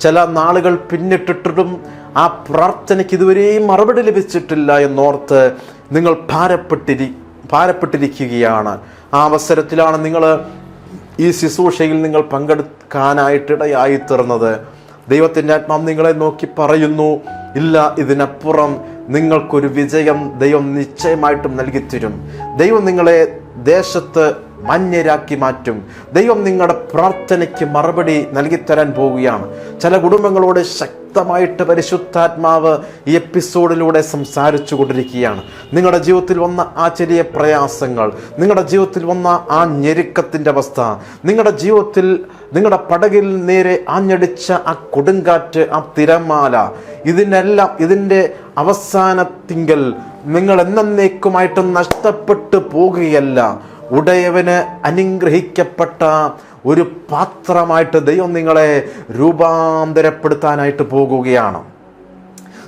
ചില നാളുകൾ പിന്നിട്ടിട്ടും ആ പ്രാർത്ഥനയ്ക്ക് ഇതുവരെയും മറുപടി ലഭിച്ചിട്ടില്ല എന്നോർത്ത് നിങ്ങൾ ഭാരപ്പെട്ടിരി ഭാരപ്പെട്ടിരിക്കുകയാണ്. ആ അവസരത്തിലാണ് നിങ്ങൾ ഈ ശുശ്രൂഷയിൽ നിങ്ങൾ പങ്കെടുക്കാനായിട്ടിടയായി തീർന്നത്. ദൈവത്തിന്റെ ആത്മാവ് നിങ്ങളെ നോക്കി പറയുന്നു ഇല്ല ഇതിനപ്പുറം നിങ്ങൾക്കൊരു വിജയം ദൈവം നിശ്ചയമായിട്ടും നൽകിത്തരും. ദൈവം നിങ്ങളെ ദേശത്ത് മാന്യരാക്കി മാറ്റും. ദൈവം നിങ്ങളുടെ പ്രാർത്ഥനയ്ക്ക് മറുപടി നൽകിത്തരാൻ പോവുകയാണ്. ചില കുടുംബങ്ങളോട് ശക്തമായിട്ട് പരിശുദ്ധാത്മാവ് ഈ എപ്പിസോഡിലൂടെ സംസാരിച്ചു കൊണ്ടിരിക്കുകയാണ്. നിങ്ങളുടെ ജീവിതത്തിൽ വന്ന ആ ചെറിയ പ്രയാസങ്ങൾ നിങ്ങളുടെ ജീവിതത്തിൽ വന്ന ആ ഞെരുക്കത്തിന്റെ അവസ്ഥ നിങ്ങളുടെ ജീവിതത്തിൽ നിങ്ങളുടെ പടകിൽ നേരെ ആഞ്ഞടിച്ച ആ കൊടുങ്കാറ്റ് ആ തിരമാല ഇതിനെല്ലാം ഇതിന്റെ അവസാനത്തിങ്കൽ നിങ്ങൾ എന്നേക്കുമായിട്ട് നഷ്ടപ്പെട്ടു പോകുകയല്ല ഉടയവന് അനുഗ്രഹിക്കപ്പെട്ട ഒരു പാത്രമായിട്ട് ദൈവം നിങ്ങളെ രൂപാന്തരപ്പെടുത്താനായിട്ട് പോകുകയാണ്.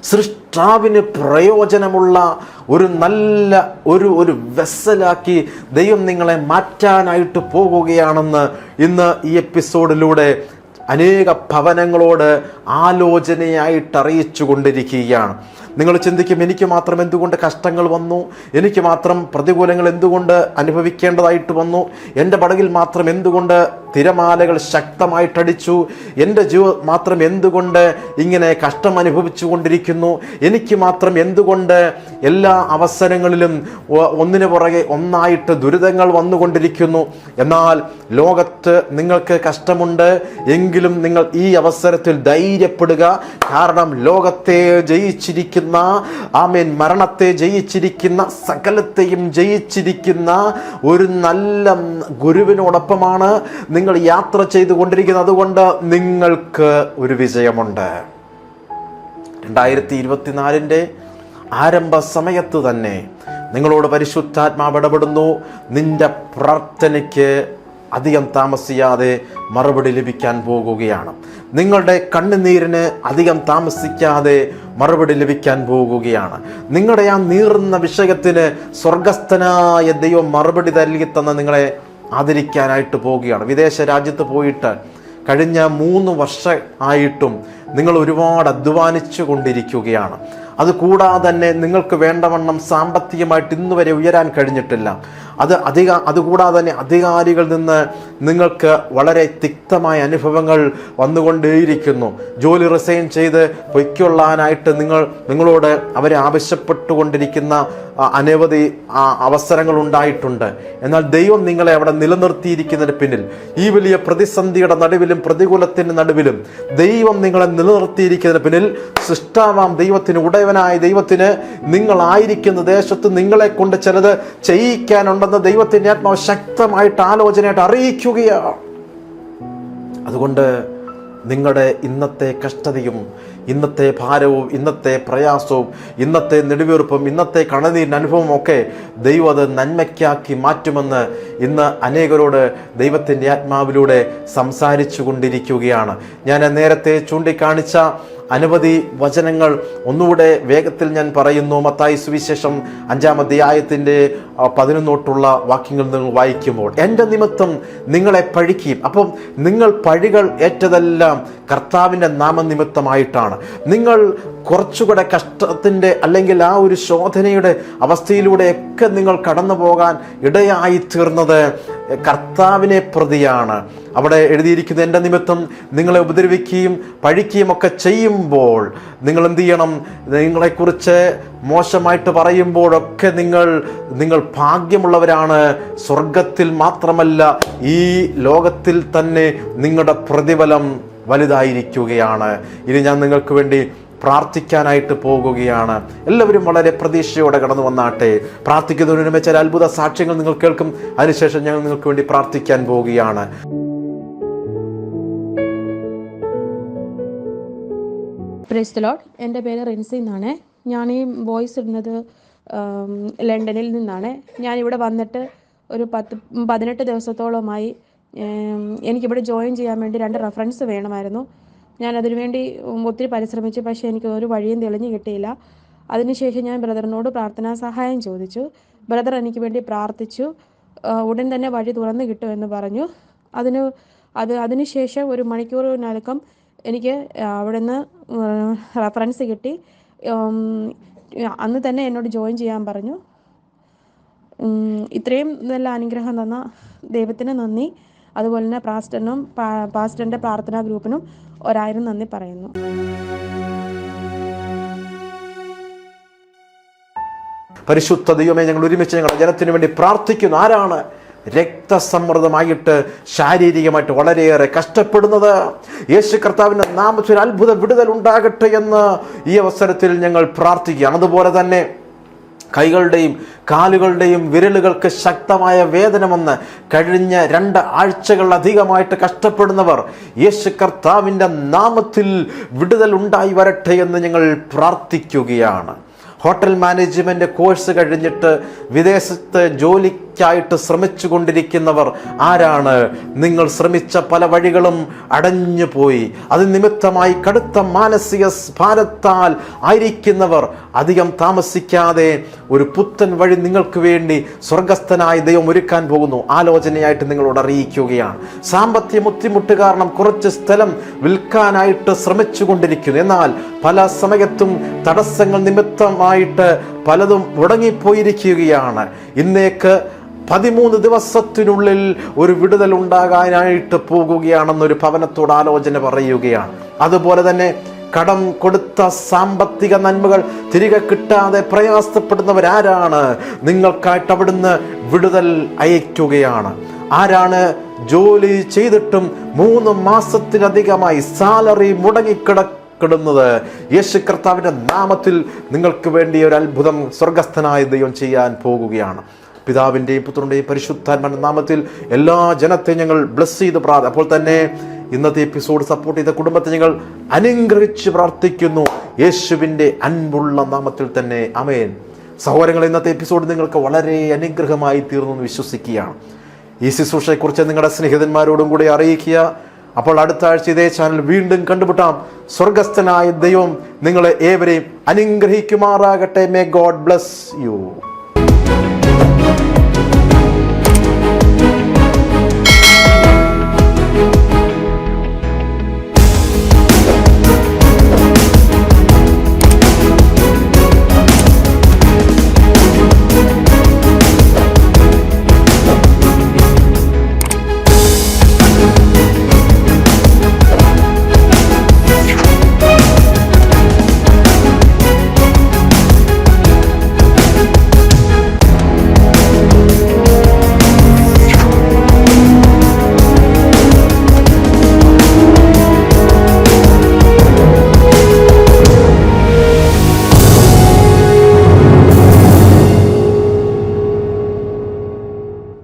സൃഷ്ടാവിന് പ്രയോജനമുള്ള ഒരു നല്ല ഒരു ഒരു വെസലാക്കി ദൈവം നിങ്ങളെ മാറ്റാനായിട്ട് പോകുകയാണെന്ന് ഇന്ന് ഈ എപ്പിസോഡിലൂടെ അനേക ഭവനങ്ങളോട് ആലോചനയായിട്ട് അറിയിച്ചു കൊണ്ടിരിക്കുകയാണ് നിങ്ങൾ ചിന്തിക്കും എനിക്ക് മാത്രം എന്തുകൊണ്ട് കഷ്ടങ്ങൾ വന്നു? എനിക്ക് മാത്രം പ്രതികൂലങ്ങൾ എന്തുകൊണ്ട് അനുഭവിക്കേണ്ടതായിട്ട് വന്നു? എന്റെ പടകിൽ മാത്രം എന്തുകൊണ്ട് തിരമാലകൾ ശക്തമായിട്ടടിച്ചു. എന്റെ ജീവ മാത്രം എന്തുകൊണ്ട് ഇങ്ങനെ കഷ്ടം അനുഭവിച്ചു കൊണ്ടിരിക്കുന്നു എനിക്ക് മാത്രം എന്തുകൊണ്ട് എല്ലാ അവസരങ്ങളിലും ഒന്നിനു പുറകെ ഒന്നായിട്ട് ദുരിതങ്ങൾ വന്നുകൊണ്ടിരിക്കുന്നു? എന്നാൽ ലോകത്ത് നിങ്ങൾക്ക് കഷ്ടമുണ്ട്. എങ്കിലും നിങ്ങൾ ഈ അവസരത്തിൽ ധൈര്യപ്പെടുക. കാരണം ലോകത്തെ ജയിച്ചിരിക്കുന്ന ആമേൻ മരണത്തെ ജയിച്ചിരിക്കുന്ന സകലത്തെയും ജയിച്ചിരിക്കുന്ന ഒരു നല്ല ഗുരുവിനോടൊപ്പമാണ് നിങ്ങൾ യാത്ര ചെയ്തുകൊണ്ടിരിക്കുന്നത് അതുകൊണ്ട് നിങ്ങൾക്ക് ഒരു വിജയമുണ്ട്. രണ്ടായിരത്തി ഇരുപത്തിനാലിന്റെ ആരംഭ സമയത്ത് തന്നെ നിങ്ങളോട് പരിശുദ്ധാത്മാവ് ഇടപെടുന്നു. നിന്റെ പ്രാർത്ഥനയ്ക്ക് അധികം താമസിയാതെ മറുപടി ലഭിക്കാൻ പോകുകയാണ്. നിങ്ങളുടെ കണ്ണുനീരിന് അധികം താമസിക്കാതെ മറുപടി ലഭിക്കാൻ പോകുകയാണ്. നിങ്ങളുടെ ആ നീറുന്ന വിഷയത്തിന് സ്വർഗസ്ഥനായ ദൈവം മറുപടി നൽകി തന്ന നിങ്ങളെ ആദരിക്കാനായിട്ട് പോവുകയാണ്. വിദേശ രാജ്യത്ത് പോയിട്ട് കഴിഞ്ഞ മൂന്ന് വർഷം ആയിട്ടും നിങ്ങൾ ഒരുപാട് അധ്വാനിച്ചു കൊണ്ടിരിക്കുകയാണ്. അത് കൂടാതെ തന്നെ നിങ്ങൾക്ക് വേണ്ടവണ്ണം സാമ്പത്തികമായിട്ട് ഇന്ന് വരെ ഉയരാൻ കഴിഞ്ഞിട്ടില്ല. അത് അധിക അതുകൂടാതെ തന്നെ അധികാരികളിൽ നിന്ന് നിങ്ങൾക്ക് വളരെ തിക്തമായ അനുഭവങ്ങൾ വന്നുകൊണ്ടേയിരിക്കുന്നു. ജോലി റിസൈൻ ചെയ്ത് പൊയ്ക്കൊള്ളാനായിട്ട് നിങ്ങൾ നിങ്ങളോട് അവരെ ആവശ്യപ്പെട്ടുകൊണ്ടിരിക്കുന്ന അനവധി അവസരങ്ങൾ ഉണ്ടായിട്ടുണ്ട്. എന്നാൽ ദൈവം നിങ്ങളെ അവിടെ നിലനിർത്തിയിരിക്കുന്നതിന് പിന്നിൽ. ഈ വലിയ പ്രതിസന്ധിയുടെ നടുവിലും പ്രതികൂലത്തിന്റെ നടുവിലും ദൈവം നിങ്ങളെ നിലനിർത്തിയിരിക്കുന്നതിന് പിന്നിൽ സൃഷ്ടാവാം ദൈവത്തിന് ഉടയവനായ ദൈവത്തിന് നിങ്ങളായിരിക്കുന്ന ദേശത്ത് നിങ്ങളെ കൊണ്ട് ചിലത് ചെയ്യിക്കാനുണ്ടെന്ന് ദൈവത്തിന്റെ ആത്മാവ് ശക്തമായിട്ട് ആലോചനയായിട്ട് അറിയിക്കുകയാണ്. അതുകൊണ്ട് നിങ്ങളുടെ ഇന്നത്തെ കഷ്ടതയും ഇന്നത്തെ ഭാരവും ഇന്നത്തെ പ്രയാസവും ഇന്നത്തെ നെടുവീർപ്പും ഇന്നത്തെ കണനീരിന്റെ അനുഭവവും ഒക്കെ ദൈവം അത് നന്മയ്ക്കാക്കി മാറ്റുമെന്ന് ഇന്ന് അനേകരോട് ദൈവത്തിന്റെ ആത്മാവിലൂടെ സംസാരിച്ചു കൊണ്ടിരിക്കുകയാണ്. ഞാൻ നേരത്തെ ചൂണ്ടിക്കാണിച്ച അനവധി വചനങ്ങൾ. ഒന്നുകൂടെ വേഗത്തിൽ ഞാൻ പറയുന്നു. മത്തായി സുവിശേഷം അഞ്ചാം അധ്യായത്തിന്റെ പതിനൊന്നോട്ടുള്ള വാക്യങ്ങൾ നിങ്ങൾ വായിക്കുമ്പോൾ എന്റെ നിമിത്തം നിങ്ങളെ പഴിക്കുകയും അപ്പം നിങ്ങൾ പഴികൾ ഏറ്റതെല്ലാം കർത്താവിന്റെ നാമനിമിത്തമായിട്ടാണ്. നിങ്ങൾ കുറച്ചുകൂടെ കഷ്ടത്തിന്റെ അല്ലെങ്കിൽ ആ ഒരു ശോധനയുടെ അവസ്ഥയിലൂടെയൊക്കെ നിങ്ങൾ കടന്നു പോകാൻ ഇടയായി തീർന്നത് കർത്താവിനെ പ്രതിയാണ്. അവിടെ എഴുതിയിരിക്കുന്ന എന്റെ നിമിത്തം നിങ്ങളെ ഉപദ്രവിക്കുകയും പഴിക്കുകയും ഒക്കെ ചെയ്യുമ്പോൾ നിങ്ങൾ എന്ത് ചെയ്യണം? നിങ്ങളെക്കുറിച്ച് മോശമായിട്ട് പറയുമ്പോഴൊക്കെ നിങ്ങൾ നിങ്ങൾ ഭാഗ്യമുള്ളവരാണ്. സ്വർഗത്തിൽ മാത്രമല്ല ഈ ലോകത്തിൽ തന്നെ നിങ്ങളുടെ പ്രതിഫലം വലുതായിരിക്കുകയാണ്. ഇനി ഞാൻ നിങ്ങൾക്ക് വേണ്ടി പ്രാർത്ഥിക്കാനായിട്ട് പോകുകയാണ്. എല്ലാവരും വളരെ പ്രതീക്ഷയോടെ കടന്നു വന്നാട്ടെ പ്രാർത്ഥിക്കുന്നതിന് ചില അത്ഭുത സാക്ഷ്യങ്ങൾ നിങ്ങൾ കേൾക്കും. അതിനുശേഷം ഞങ്ങൾ നിങ്ങൾക്ക് വേണ്ടി പ്രാർത്ഥിക്കാൻ പോവുകയാണ് പ്രൈസ് എന്റെ പേര് റിൻസി എന്നാണ്. ഞാൻ ഈ വോയിസ് ഇടുന്നത് ലണ്ടനിൽ നിന്നാണ്. ഞാൻ ഇവിടെ വന്നിട്ട് ഒരു പത്ത് പതിനെട്ട് ദിവസത്തോളമായി എനിക്കിവിടെ ജോയിൻ ചെയ്യാൻ വേണ്ടി രണ്ട് റെഫറൻസ് വേണമായിരുന്നു. ഞാൻ അതിനുവേണ്ടി ഒത്തിരി പരിശ്രമിച്ചു. പക്ഷേ എനിക്ക് ഒരു വഴിയും തെളിഞ്ഞു കിട്ടിയില്ല. അതിനുശേഷം ഞാൻ ബ്രദറിനോട് പ്രാർത്ഥനാ സഹായം ചോദിച്ചു. ബ്രദർ എനിക്ക് വേണ്ടി പ്രാർത്ഥിച്ചു. ഉടൻ തന്നെ വഴി തുറന്നു കിട്ടുമെന്ന് പറഞ്ഞു. അതിന് അത് അതിനുശേഷം ഒരു മണിക്കൂറിനകം എനിക്ക് അവിടെ നിന്ന് റെഫറൻസ് കിട്ടി. അന്ന് തന്നെ എന്നോട് ജോയിൻ ചെയ്യാൻ പറഞ്ഞു. ഇത്രയും നല്ല അനുഗ്രഹം തന്ന ദൈവത്തിന് നന്ദി. അതുപോലെ തന്നെ പാസ്റ്ററിനും പാ- പാസ്റ്ററിന്റെ പ്രാർത്ഥനാ ഗ്രൂപ്പിനും ഒരായിരം നന്ദി പറയുന്നു. പരിശുദ്ധ ദൈവമേ ഞങ്ങൾ ഒരുമിച്ച് ഞങ്ങളുടെ ജനത്തിനു വേണ്ടി പ്രാർത്ഥിക്കുന്നു. ആരാണ് രക്തസമ്മർദ്ദമായിട്ട് ശാരീരികമായിട്ട് വളരെയേറെ കഷ്ടപ്പെടുന്നത്? യേശു കർത്താവിന്റെ നാമത്തിൽ അത്ഭുത വിടുതൽ ഉണ്ടാകട്ടെ എന്ന് ഈ അവസരത്തിൽ ഞങ്ങൾ പ്രാർത്ഥിക്കുകയാണ്. അതുപോലെ തന്നെ കൈകളുടെയും കാലുകളുടെയും വിരലുകൾക്ക് ശക്തമായ വേദനമെന്ന് കഴിഞ്ഞ രണ്ട് ആഴ്ചകൾ അധികമായിട്ട് കഷ്ടപ്പെടുന്നവർ യേശു കർത്താവിന്റെ നാമത്തിൽ വിടുതൽ ഉണ്ടായി വരട്ടെ എന്ന് ഞങ്ങൾ പ്രാർത്ഥിക്കുകയാണ്. ഹോട്ടൽ മാനേജ്മെന്റ് കോഴ്സ് കഴിഞ്ഞിട്ട് വിദേശത്ത് ജോലിക്കായിട്ട് ശ്രമിച്ചു കൊണ്ടിരിക്കുന്നവർ ആരാണ്? നിങ്ങൾ ശ്രമിച്ച പല വഴികളും അടഞ്ഞു പോയി. അത് നിമിത്തമായി കടുത്ത മാനസിക ഭാരത്താൽ ആയിരിക്കുന്നവർ അധികം താമസിക്കാതെ ഒരു പുത്തൻ വഴി നിങ്ങൾക്ക് വേണ്ടി സ്വർഗസ്ഥനായ ദൈവം ഒരുക്കാൻ പോകുന്നു. ആലോചനയായിട്ട് നിങ്ങളോട് അറിയിക്കുകയാണ്. സാമ്പത്തിക ബുദ്ധിമുട്ട് കാരണം കുറച്ച് സ്ഥലം വിൽക്കാനായിട്ട് ശ്രമിച്ചു കൊണ്ടിരിക്കുന്നു എന്നാൽ പല സമയത്തും തടസ്സങ്ങൾ നിമിത്തമായിട്ട് പലതും മുടങ്ങിപ്പോയിരിക്കുകയാണ്. ഇന്നേക്ക് പതിമൂന്ന് ദിവസത്തിനുള്ളിൽ ഒരു വിടുതൽ ഉണ്ടാകാനായിട്ട് പോകുകയാണെന്നൊരു ഭവനത്തോട് ആലോചന പറയുകയാണ്. അതുപോലെ തന്നെ കടം കൊടുത്ത സാമ്പത്തിക നന്മകൾ തിരികെ കിട്ടാതെ പ്രയാസപ്പെടുന്നവരാരാണ്? നിങ്ങൾക്കായിട്ട് അവിടുന്ന് വിടുതൽ അയക്കുകയാണ്. ആരാണ് ജോലി ചെയ്തിട്ടും മൂന്ന് മാസത്തിനധികമായി സാലറി മുടങ്ങിക്കിടക്കുന്നത് യേശു കർത്താവിന്റെ നാമത്തിൽ നിങ്ങൾക്ക് വേണ്ടി ഒരു അത്ഭുതം സ്വർഗസ്ഥനായ ദൈവം ചെയ്യാൻ പോകുകയാണ്. പിതാവിന്റെയും പുത്രന്റെയും പരിശുദ്ധാത്മാന്റെ നാമത്തിൽ എല്ലാ ജനത്തെയും ഞങ്ങൾ ബ്ലസ് ചെയ്ത് പ്രാർത്ഥ അപ്പോൾ തന്നെ ഇന്നത്തെ എപ്പിസോഡ് സപ്പോർട്ട് ചെയ്ത കുടുംബത്തെ ഞങ്ങൾ അനുഗ്രഹിച്ച് പ്രാർത്ഥിക്കുന്നു. യേശുവിന്റെ അൻപുള്ള നാമത്തിൽ തന്നെ. അമേൻ സഹോദരങ്ങൾ ഇന്നത്തെ എപ്പിസോഡ് നിങ്ങൾക്ക് വളരെ അനുഗ്രഹമായി തീർന്നു എന്ന് വിശ്വസിക്കുകയാണ്. ഈ ശുശ്രൂഷയെക്കുറിച്ച് നിങ്ങളുടെ സ്നേഹിതന്മാരോടും കൂടി അറിയിക്കുക. അപ്പോൾ അടുത്ത ആഴ്ച ഇതേ ചാനൽ വീണ്ടും കണ്ടുമുട്ടാം. സ്വർഗസ്ഥനായ ദൈവം നിങ്ങളെ ഏവരെയും അനുഗ്രഹിക്കുമാറാകട്ടെ. May God bless you